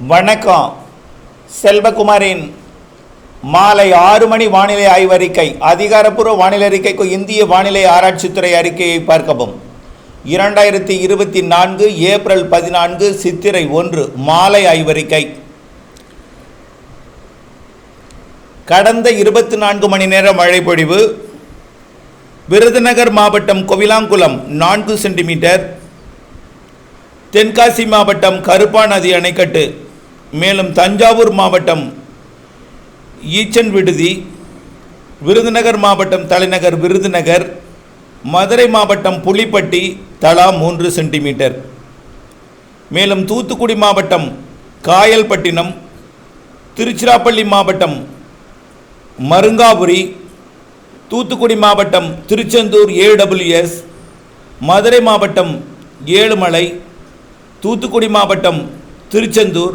வணக்கம். செல்வகுமாரின் மாலை ஆறு மணி வானிலை ஆய்வறிக்கை அதிகாரப்பூர்வ வானிலை அறிக்கைக்கு இந்திய வானிலை ஆராய்ச்சித்துறை அறிக்கையை பார்க்கவும். இரண்டாயிரத்தி இருபத்தி நான்கு ஏப்ரல் பதினான்கு சித்திரை ஒன்று மாலை ஆய்வறிக்கை. கடந்த இருபத்தி நான்கு மணி நேர மழை பொழிவு விருதுநகர் மாவட்டம் கோவிலாங்குளம் நான்கு சென்டிமீட்டர் தென்காசி மாவட்டம் கருப்பா நதி அணைக்கட்டு மேலும் தஞ்சாவூர் மாவட்டம் ஈச்சன் விடுதி விருதுநகர் மாவட்டம் தலைநகர் விருதுநகர் மதுரை மாவட்டம் புலிப்பட்டி தலா மூன்று சென்டிமீட்டர். மேலும் தூத்துக்குடி மாவட்டம் காயல்பட்டினம் திருச்சிராப்பள்ளி மாவட்டம் மருங்காபுரி தூத்துக்குடி மாவட்டம் திருச்செந்தூர் ஏடபிள்யூஎஸ் மதுரை மாவட்டம் ஏழுமலை தூத்துக்குடி மாவட்டம் திருச்செந்தூர்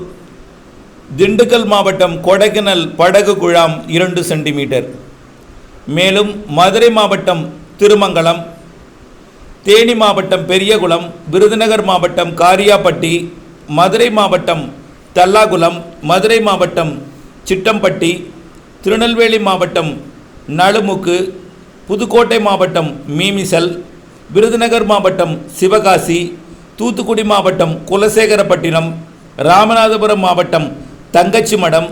திண்டுக்கல் மாவட்டம் கொடைக்கானல் படகு குழாம் இரண்டு சென்டிமீட்டர். மேலும் மதுரை மாவட்டம் திருமங்கலம் தேனி மாவட்டம் பெரியகுளம் விருதுநகர் மாவட்டம் காரியாப்பட்டி மதுரை மாவட்டம் தல்லாகுளம் மதுரை மாவட்டம் சிட்டம்பட்டி திருநெல்வேலி மாவட்டம் நலுமுக்கு புதுக்கோட்டை மாவட்டம் மீமிசல் விருதுநகர் மாவட்டம் சிவகாசி தூத்துக்குடி மாவட்டம் குலசேகரப்பட்டினம் ராமநாதபுரம் மாவட்டம் தங்கச்சி மடம்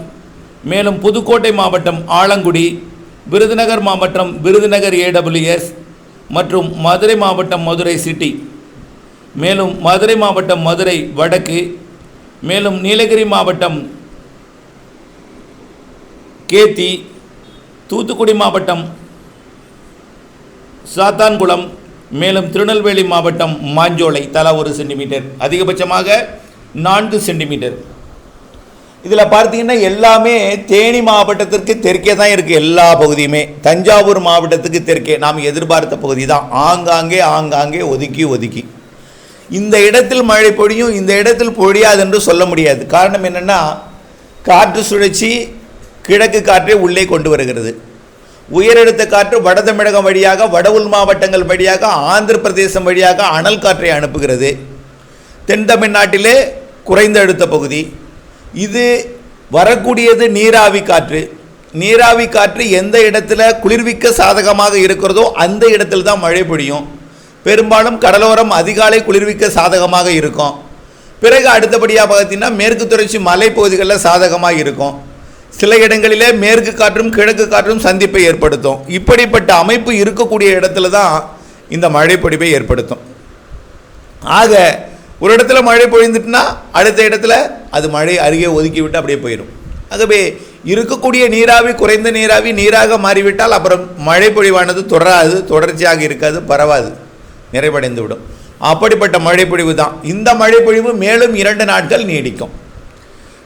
மேலும் புதுக்கோட்டை மாவட்டம் ஆலங்குடி விருதுநகர் மாவட்டம் விருதுநகர் ஏடபிள்யூஎஸ் மற்றும் மதுரை மாவட்டம் மதுரை சிட்டி. மேலும் மதுரை மாவட்டம் மதுரை வடக்கு மேலும் நீலகிரி மாவட்டம் கேத்தி தூத்துக்குடி மாவட்டம் சாத்தான்குளம் மேலும் திருநெல்வேலி மாவட்டம் மாஞ்சோலை தலா ஒரு சென்டிமீட்டர். அதிகபட்சமாக நான்கு சென்டிமீட்டர். இதில் பார்த்தீங்கன்னா எல்லாமே தேனி மாவட்டத்திற்கு தெற்கே தான் இருக்குது எல்லா பகுதியுமே. தஞ்சாவூர் மாவட்டத்துக்கு தெற்கே. நாம் எதிர்பார்த்த பகுதி தான். ஆங்காங்கே ஆங்காங்கே ஒதுக்கி ஒதுக்கி. இந்த இடத்தில் மழை பொழியும் இந்த இடத்தில் பொழியாது என்று சொல்ல முடியாது. காரணம் என்னென்னா காற்று சுழற்சி கிழக்கு காற்றை உள்ளே கொண்டு வருகிறது. உயரழுத்த காற்று வட தமிழகம் வழியாக வட உள் மாவட்டங்கள் வழியாக ஆந்திர பிரதேசம் வழியாக அனல் காற்றை அனுப்புகிறது. தென் தமிழ்நாட்டிலே குறைந்த அழுத்த பகுதி. இது வரக்கூடியது நீராவி காற்று. நீராவி காற்று எந்த இடத்துல குளிர்விக்க சாதகமாக இருக்கிறதோ அந்த இடத்துல தான் மழை பொழியும். பெரும்பாலும் கடலோரம் அதிகாலை குளிர்விக்க சாதகமாக இருக்கும். பிறகு அடுத்தபடியாக பார்த்தீங்கன்னா மேற்கு தொடர்ச்சி மலைப்பகுதிகளில் சாதகமாக இருக்கும். சில இடங்களிலே மேற்கு காற்றும் கிழக்கு காற்றும் சந்திப்பை ஏற்படுத்தும். இப்படிப்பட்ட அமைப்பு இருக்கக்கூடிய இடத்துல தான் இந்த மழை ஏற்படுத்தும். ஆக ஒரு இடத்துல மழை பொழிந்துட்டுனா அடுத்த இடத்துல அது மழை அருகே ஒதுக்கி விட்டு அப்படியே போயிடும் ஆகவே இருக்கக்கூடிய நீராவி குறைந்த நீராவி நீராக மாறிவிட்டால் அப்புறம் மழை பொழிவானது தொடராது தொடர்ச்சியாக இருக்காது பரவாது நிறைவடைந்து விடும் அப்படிப்பட்ட மழை பொழிவு தான். இந்த மழை பொழிவு மேலும் இரண்டு நாட்கள் நீடிக்கும்.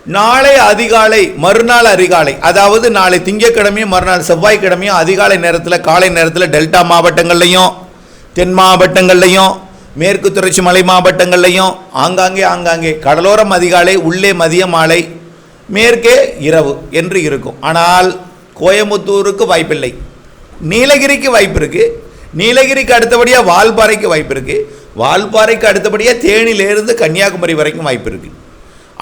நாளை அதிகாலை மறுநாள் அதிகாலை அதாவது நாளை திங்கட்கிழமையும் மறுநாள் செவ்வாய்க்கிழமையும் அதிகாலை நேரத்தில் காலை நேரத்தில் டெல்டா மாவட்டங்கள்லையும் தென் மாவட்டங்கள்லையும் மேற்கு தொடர்ச்சி மலை மாவட்டங்கள்லையும் ஆங்காங்கே ஆங்காங்கே கடலோரம் அதிகாலை உள்ளே மதிய மாலை மேற்கே இரவு என்று இருக்கும். ஆனால் கோயம்புத்தூருக்கு வாய்ப்பில்லை. நீலகிரிக்கு வாய்ப்பு இருக்குது நீலகிரிக்கு அடுத்தபடியாக வால்பாறைக்கு வாய்ப்பு இருக்குது வால்பாறைக்கு அடுத்தபடியாக தேனிலேருந்து கன்னியாகுமரி வரைக்கும் வாய்ப்பு இருக்குது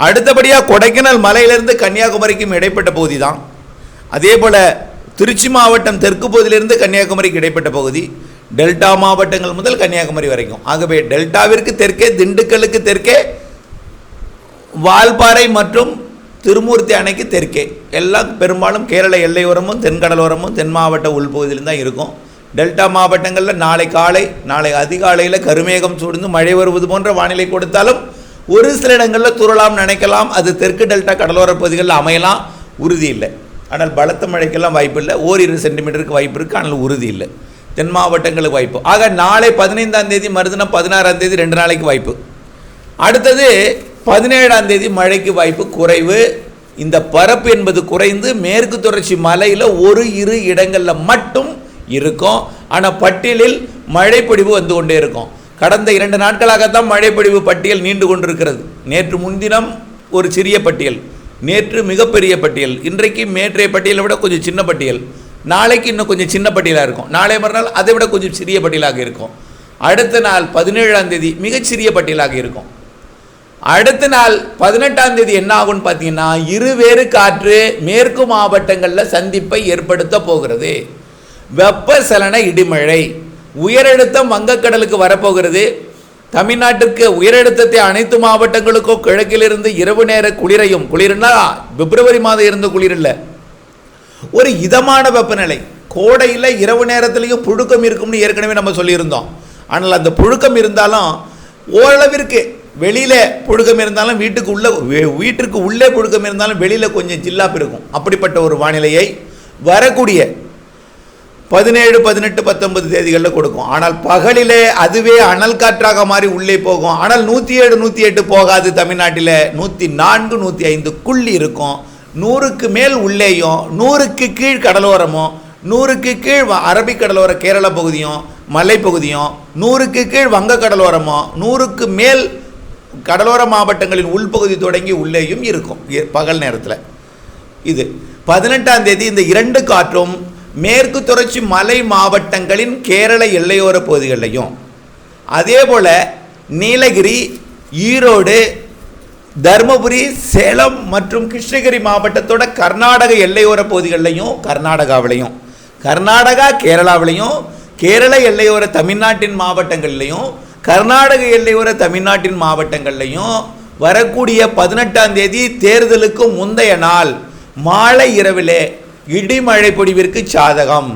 அடுத்தபடியாக கொடைக்கானல் மலையிலேருந்து கன்னியாகுமரிக்கும் இடைப்பட்ட பகுதி தான் அதே போல் திருச்சி மாவட்டம் தெற்கு பகுதியிலிருந்து கன்னியாகுமரிக்கு இடைப்பட்ட பகுதி. டெல்டா மாவட்டங்கள் முதல் கன்னியாகுமரி வரைக்கும். ஆகவே டெல்டாவிற்கு தெற்கே திண்டுக்கலுக்கு தெற்கே வால்பாறை மற்றும் திருமூர்த்தி அணைக்கு தெற்கே. எல்லாம் பெரும்பாலும் கேரள எல்லையோரமும் தென்கடலோரமும் தென் மாவட்ட உள்பகுதியிலும் தான் இருக்கும். டெல்டா மாவட்டங்களில் நாளை காலை நாளை அதிகாலையில் கருமேகம் சூழ்ந்து மழை வருவது போன்ற வானிலை கொடுத்தாலும் ஒரு சில இடங்களில் துறலாம் நினைக்கலாம். அது தெற்கு டெல்டா கடலோர பகுதிகளில் அமையலாம். உறுதி இல்லை. ஆனால் பலத்த மழைக்கெல்லாம் வாய்ப்பு இல்லை. ஓரிரு சென்டிமீட்டருக்கு வாய்ப்பு இருக்குது ஆனால் உறுதி இல்லை. தென் மாவட்டங்களுக்கு வாய்ப்பு. ஆக நாளை பதினைந்தாம் தேதி மறுதினம் பதினாறாம் தேதி ரெண்டு நாளைக்கு வாய்ப்பு. அடுத்தது பதினேழாம் தேதி மழைக்கு வாய்ப்பு குறைவு. இந்த பரப்பு என்பது குறைந்து மேற்கு தொடர்ச்சி மலையில் ஒரு இரு இடங்களில் மட்டும் இருக்கும். ஆனால் பட்டியலில் மழைப்பொடிவு வந்து கொண்டே இருக்கும். கடந்த இரண்டு நாட்களாகத்தான் மழைப்பொழிவு பட்டியல் நீண்டு கொண்டிருக்கிறது. நேற்று முன்தினம் ஒரு சிறிய பட்டியல் நேற்று மிகப்பெரிய பட்டியல். இன்றைக்கு மேற்றைய பட்டியலை விட கொஞ்சம் சின்ன பட்டியல். நாளைக்கு இன்னும் கொஞ்சம் சின்ன பட்டியலாக இருக்கும். நாளை மறுநாள் அதை விட கொஞ்சம் சிறிய பட்டியலாக இருக்கும். அடுத்த நாள் பதினேழாம் தேதி மிகச்சிறிய பட்டியலாக இருக்கும். அடுத்த நாள் பதினெட்டாம் தேதி என்ன ஆகும்னு பார்த்தீங்கன்னா இருவேறு காற்று மேற்கு மாவட்டங்களில் சந்திப்பை ஏற்படுத்த போகிறது. வெப்பசலன இடிமழை. உயரழுத்தம் வங்கக்கடலுக்கு வரப்போகிறது. தமிழ்நாட்டுக்கு உயரழுத்தத்தை அனைத்து மாவட்டங்களுக்கும் கிழக்கிலிருந்து இரவு நேர குளிரையும் குளிர்னா பிப்ரவரி மாதம் இருந்த குளிர் இல்லை. ஒரு இதமான வெப்பநிலை. கோடையில் இரவு நேரத்துலையும் புழுக்கம் இருக்கும்னு ஏற்கனவே நம்ம சொல்லியிருந்தோம். ஆனால் அந்த புழுக்கம் இருந்தாலும் ஓரளவிற்கு வெளியில் புழுக்கம் இருந்தாலும் வீட்டுக்கு உள்ளே வீட்டிற்கு உள்ளே புழுக்கம் இருந்தாலும் வெளியில் கொஞ்சம் ஜில்லாப் இருக்கும். அப்படிப்பட்ட ஒரு வானிலையை வரக்கூடிய பதினேழு பதினெட்டு பத்தொன்பது தேதிகளில் கொடுக்கும். ஆனால் பகலிலே அதுவே அனல் காற்றாக மாறி உள்ளே போகும். ஆனால் நூற்றி ஏழு நூற்றி எட்டு போகாது தமிழ்நாட்டில். நூற்றி நான்கு நூற்றி ஐந்துக்குள்ளி இருக்கும். நூறுக்கு மேல் உள்ளேயும் நூறுக்கு கீழ் கடலோரமும் நூறுக்கு கீழ் வ- அரபிக் கடலோர கேரள பகுதியும் மலைப்பகுதியும் நூறுக்கு கீழ் வங்க கடலோரமும் நூறுக்கு மேல் கடலோர மாவட்டங்களின் உள்பகுதி தொடங்கி உள்ளேயும் இருக்கும் பகல் நேரத்தில். இது பதினெட்டாம் தேதி இந்த இரண்டு காற்றும் மேற்கு தொடர்ச்சி மலை மாவட்டங்களின் கேரள எல்லையோர பகுதிகளிலையும். அதே போல் நீலகிரி ஈரோடு தருமபுரி சேலம் மற்றும் கிருஷ்ணகிரி மாவட்டத்தோட கர்நாடக எல்லையோர பகுதிகளிலையும் கர்நாடகாவிலையும் கர்நாடகா கேரளாவிலையும் கேரள எல்லையோர தமிழ்நாட்டின் மாவட்டங்கள்லையும் கர்நாடக எல்லையோர தமிழ்நாட்டின் மாவட்டங்கள்லையும் வரக்கூடிய பதினெட்டாம் தேதி தேர்தலுக்கு முந்தைய நாள் மாலை இரவிலே இடிமழை பொடிவிற்கு சாதகம்.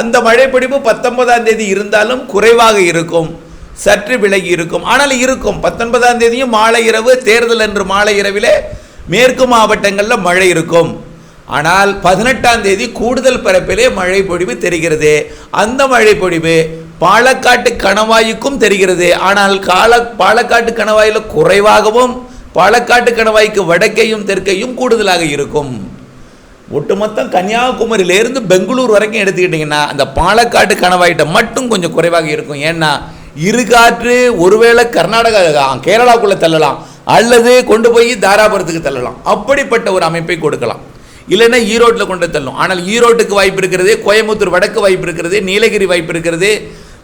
அந்த மழைப்பொடிவு பத்தொன்பதாம் தேதி இருந்தாலும் குறைவாக இருக்கும். சற்று விலகி இருக்கும். ஆனால் இருக்கும். பத்தொன்பதாம் தேதியும் மாலை இரவு தேர்தல் என்று மாலை இரவிலே மேற்கு மாவட்டங்களில் மழை இருக்கும். ஆனால் பதினெட்டாம் தேதி கூடுதல் பரப்பிலே மழை பொழிவு தெரிகிறது. அந்த மழை பொழிவு பாலக்காட்டு கணவாய்க்கும் தெரிகிறது. ஆனால் கால பாலக்காட்டு கணவாயில் குறைவாகவும் பாலக்காட்டு கணவாய்க்கு வடக்கையும் தெற்கையும் கூடுதலாக இருக்கும். ஒட்டுமொத்தம் கன்னியாகுமரியிலேருந்து பெங்களூர் வரைக்கும் எடுத்துக்கிட்டிங்கன்னா அந்த பாலக்காட்டு கணவாய்கிட்ட மட்டும் கொஞ்சம் குறைவாக இருக்கும். ஏன்னா இருகாற்று ஒருவேளை கர்நாடகா கேரளாக்குள்ளே தள்ளலாம். அல்லது கொண்டு போய் தாராபுரத்துக்கு தள்ளலாம். அப்படிப்பட்ட ஒரு அமைப்பை கொடுக்கலாம். இல்லைன்னா ஈரோட்டில் கொண்டு தள்ளும் ஆனால் ஈரோட்டுக்கு வாய்ப்பு இருக்கிறது கோயம்புத்தூர் வடக்கு வாய்ப்பு இருக்கிறது நீலகிரி வாய்ப்பு இருக்கிறது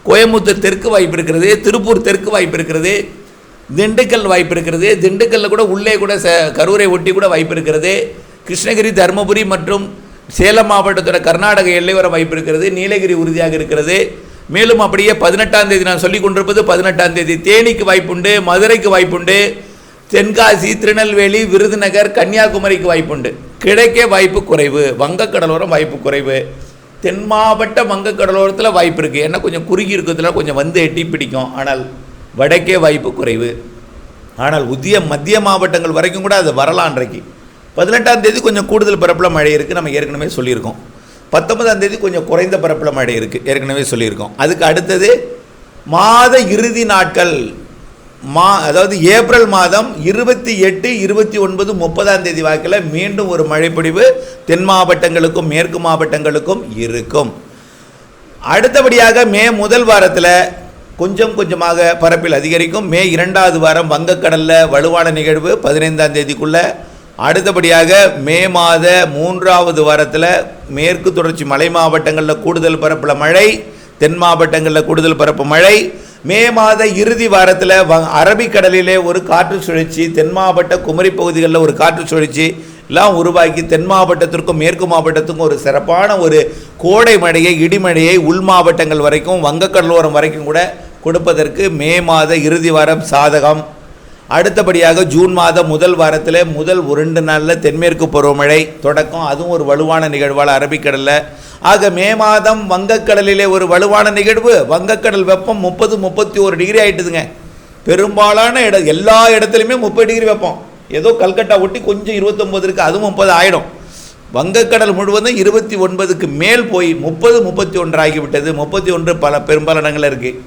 கோயம்புத்தூர் தெற்கு வாய்ப்பு இருக்கிறது திருப்பூர் தெற்கு வாய்ப்பு இருக்கிறது திண்டுக்கல் வாய்ப்பு இருக்கிறது. திண்டுக்கல்ல கூட உள்ளே கூட ச கரூரை ஒட்டி கூட வாய்ப்பு இருக்கிறது. கிருஷ்ணகிரி தருமபுரி மற்றும் சேலம் மாவட்டத்தோட கர்நாடக எல்லையோர வாய்ப்பு இருக்கிறது. நீலகிரி உறுதியாக இருக்கிறது. மேலும் அப்படியே பதினெட்டாம் தேதி நான் சொல்லிக் கொண்டிருப்பது பதினெட்டாம் தேதி. தேனிக்கு வாய்ப்புண்டு மதுரைக்கு வாய்ப்புண்டு தென்காசி திருநெல்வேலி விருதுநகர் கன்னியாகுமரிக்கு வாய்ப்புண்டு. கிழக்கே வாய்ப்பு குறைவு. வங்கக்கடலோரம் வாய்ப்பு குறைவு. தென் மாவட்ட வங்கக்கடலோரத்தில் வாய்ப்பு இருக்குது ஏன்னா கொஞ்சம் குறுகி இருக்கிறதுல கொஞ்சம் வந்து எட்டி பிடிக்கும். ஆனால் வடக்கே வாய்ப்பு குறைவு. ஆனால் உதிய மத்திய மாவட்டங்கள் வரைக்கும் கூட அது வரலாம் அன்றைக்கு. பதினெட்டாம் தேதி கொஞ்சம் கூடுதல் பரப்பில் மழை இருக்குது நம்ம ஏற்கனவே சொல்லியிருக்கோம். பத்தொன்பதாம் தேதி கொஞ்சம் குறைந்த பரப்பில் மழை இருக்குது ஏற்கனவே சொல்லியிருக்கோம். அதுக்கு அடுத்தது மாத இறுதி நாட்கள். மா அதாவது ஏப்ரல் மாதம் இருபத்தி எட்டு இருபத்தி ஒன்பது முப்பதாம் தேதி வாக்கில் மீண்டும் ஒரு மழைப்பொழிவு தென் மாவட்டங்களுக்கும் மேற்கு மாவட்டங்களுக்கும் இருக்கும். அடுத்தபடியாக மே முதல் வாரத்தில் கொஞ்சம் கொஞ்சமாக பரப்பில் அதிகரிக்கும். மே இரண்டாவது வாரம் வங்கக்கடலில் வலுவான நிகழ்வு பதினைந்தாம் தேதிக்குள்ளே அடுத்தபடியாக மே மாத மூன்றாவது வாரத்தில் மேற்கு தொடர்ச்சி மலை மாவட்டங்களில் கூடுதல் பரப்பில் மழை தென் மாவட்டங்களில் கூடுதல் பரப்பு மழை. மே மாத இறுதி வாரத்தில் வ அரபிக்கடலிலே ஒரு காற்று சுழற்சி தென் மாவட்ட குமரி பகுதிகளில் ஒரு காற்று சுழற்சி எல்லாம் உருவாக்கி தென் மாவட்டத்திற்கும் மேற்கு மாவட்டத்துக்கும் ஒரு சிறப்பான ஒரு கோடை மழையை இடிமழையை உள் மாவட்டங்கள் வரைக்கும் வங்கக்கடலோரம் வரைக்கும் கூட கொடுப்பதற்கு மே மாத இறுதி வாரம் சாதகம். அடுத்தபடியாக ஜூன் மாதம் முதல் வாரத்தில் முதல் ஒரு ரெண்டு நாளில் தென்மேற்கு பருவமழை தொடக்கம். அதுவும் ஒரு வலுவான நிகழ்வால் அரபிக்கடலில். ஆக மே மாதம் வங்கக்கடலிலே ஒரு வலுவான நிகழ்வு. வங்கக்கடல் வெப்பம் முப்பது முப்பத்தி ஒரு டிகிரி ஆயிட்டுதுங்க. பெரும்பாலான இட எல்லா இடத்துலையுமே முப்பது டிகிரி வெப்பம். ஏதோ கல்கட்டா ஒட்டி கொஞ்சம் இருபத்தொம்பது இருக்குது அதுவும் முப்பது ஆகிடும் வங்கக்கடல் முழுவதும் இருபத்தி ஒன்பதுக்கு மேல் போய் முப்பது முப்பத்தி ஒன்று ஆகிவிட்டது. முப்பத்தி ஒன்று பல பெரும்பாலான இடங்களில் இருக்குது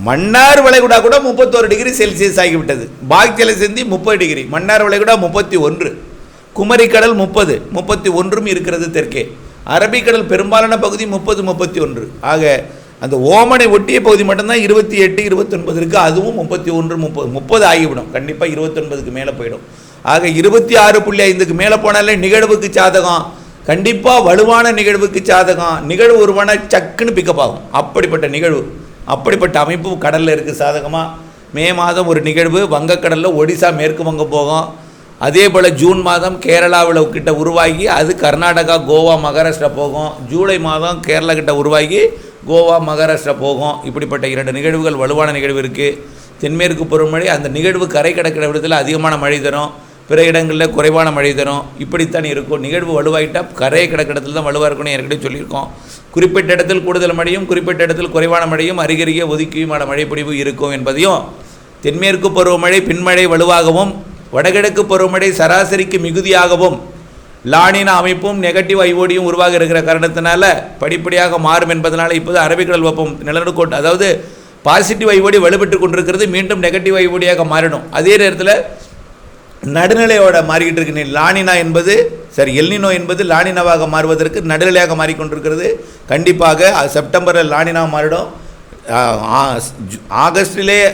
மன்னார் வளைகுடா கூட முப்பத்தோரு டிகிரி செல்சியஸ் ஆகிவிட்டது. பாக்ஜல சிந்தி முப்பது டிகிரி மன்னார் வளைகுடா முப்பத்தி ஒன்று. குமரிக்கடல் முப்பது. முப்பத்தி ஒன்றும் இருக்கிறது தெற்கே. அரபிக்கடல் பெரும்பாலான பகுதி முப்பது முப்பத்தி ஒன்று. ஆக அந்த ஓமனை ஒட்டிய பகுதி மட்டும்தான் இருபத்தி எட்டு இருபத்தொன்பது இருக்குது அதுவும் முப்பத்தி ஒன்று முப்பது முப்பது ஆகிவிடும். கண்டிப்பாக இருபத்தொன்பதுக்கு மேலே போயிடும். ஆக இருபத்தி ஆறு புள்ளி ஐந்துக்கு மேலே போனாலே நிகழ்வுக்கு சாதகம். கண்டிப்பாக வலுவான நிகழ்வுக்கு சாதகம். நிகழ்வு ஒருவான சக்குன்னு பிக்கப் ஆகும். அப்படிப்பட்ட நிகழ்வு. அப்படிப்பட்ட அமைப்பு கடலில் இருக்குது சாதகமாக மே மாதம் ஒரு நிகழ்வு வங்கக்கடலில் ஒடிசா மேற்கு வங்கம் போகும். அதே போல் ஜூன் மாதம் கேரளாவில் கிட்ட உருவாகி அது கர்நாடகா கோவா மகாராஷ்டிரா போகும். ஜூலை மாதம் கேரளா கிட்ட உருவாகி கோவா மகாராஷ்டிரா போகும். இப்படிப்பட்ட இரண்டு நிகழ்வுகள் வலுவான நிகழ்வு இருக்குது தென்மேற்கு பருவமழை அந்த நிகழ்வு கரை கடக்கிற விடத்தில் அதிகமான மழை தரும். பிற இடங்களில் குறைவான மழை தரும். இப்படித்தான் இருக்கும். நிகழ்வு வலுவாயிட்டால் கரையை கிடக்கிற இடத்துல தான் வலுவாக இருக்கும்னு ஏற்கனவே சொல்லியிருக்கோம். குறிப்பிட்ட இடத்தில் கூடுதல் மழையும் குறிப்பிட்ட இடத்தில் குறைவான மழையும் அருகருகே ஒதுக்கியுமான மழைப்பொழிவு இருக்கும் என்பதையும் தென்மேற்கு பருவமழை பின்மழை வலுவாகவும் வடகிழக்கு பருவமழை சராசரிக்கு மிகுதியாகவும் லானின அமைப்பும் நெகட்டிவ் ஐஓடியும் உருவாக இருக்கிற காரணத்தினால படிப்படியாக மாறும் என்பதனால் இப்போது அரபிக்கடல் வெப்பம் நிலநடுக்கோட்டு அதாவது பாசிட்டிவ் ஐஓடி வலுப்பெற்று கொண்டிருக்கிறது மீண்டும் நெகட்டிவ் ஐஓடியாக மாறிடும் அதே நேரத்தில் நடுநிலையோட மாறிக்கிட்டு இருக்கு. நீ லானினா என்பது சரி எல்னினோ என்பது லானினாவாக மாறுவதற்கு நடுநிலையாக மாறிக்கொண்டிருக்கிறது. கண்டிப்பாக செப்டம்பரில் லானினா மாறிடும். ஆ- ஆகஸ்டிலே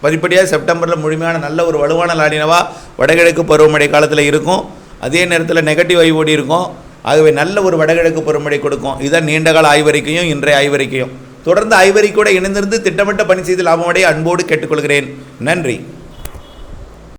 படிப்படியாக செப்டம்பரில் முழுமையான நல்ல ஒரு வலுவான லானினவா வடகிழக்கு பருவமழை காலத்தில் இருக்கும். அதே நேரத்தில் நெகட்டிவ் ஐஓடி இருக்கும். ஆகவே நல்ல ஒரு வடகிழக்கு பருவமழை கொடுக்கும். இதுதான் நீண்டகால ஆய்வறிக்கையும் இன்றைய ஆய்வறிக்கையும். தொடர்ந்து ஆய்வறிக்கையோட இணைந்திருந்து திட்டமிட்ட பணி செய்து லாபமடைய அன்போடு கேட்டுக்கொள்கிறேன். நன்றி.